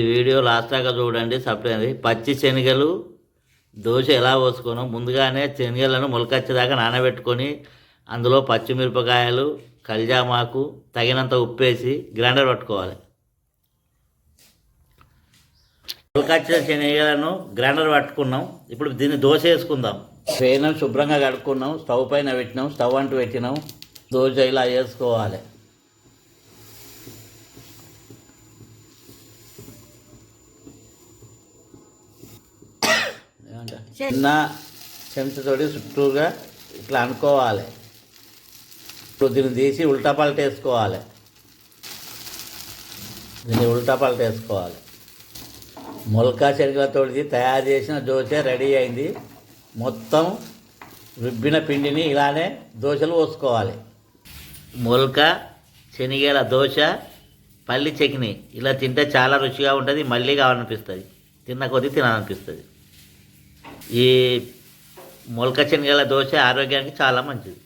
ఈ video last దాకా చూడండి సపరేట్ పచ్చి శనగలు దోశ ఎలా పోసుకోను ముందుగానే శనగలను మొలకొచ్చేదాకా నానబెట్టుకొని అందులో పచ్చిమిరపకాయలు కల్జామాకు తగినంత ఉప్పేసి గ్రైండర్ పట్టుకోవాలి. మొలకొచ్చిన శనగలను గ్రైండర్ పట్టుకున్నాం. ఇప్పుడు దీన్ని దోశ వేసుకుందాం. పేనం శుభ్రంగా కడుక్కున్నాం. స్టవ్ పైన పెట్టినాం. స్టవ్ అంటూ పెట్టినాం. దోశ ఇలా వేసుకోవాలి. చిన్న చెంచతోటి చుట్టూగా ఇట్లా అనుకోవాలి. ఇప్పుడు దీన్ని తీసి ఉల్టా పల్ట వేసుకోవాలి. దీన్ని ఉల్టా పల్ట వేసుకోవాలి. మొలకా శనగలతోటి తయారు చేసిన దోశ రెడీ అయింది. మొత్తం రుబ్బిన పిండిని ఇలానే దోశలు పోసుకోవాలి. మొలక శనగల దోశ పల్లి చట్నీ. ఇలా తింటే చాలా రుచిగా ఉంటుంది మళ్ళీ కావాలనిపిస్తుంది. తిన్న కొద్దీ తినాలనిపిస్తుంది. ఈ మొలక శనగల దోశ ఆరోగ్యానికి చాలా మంచిది.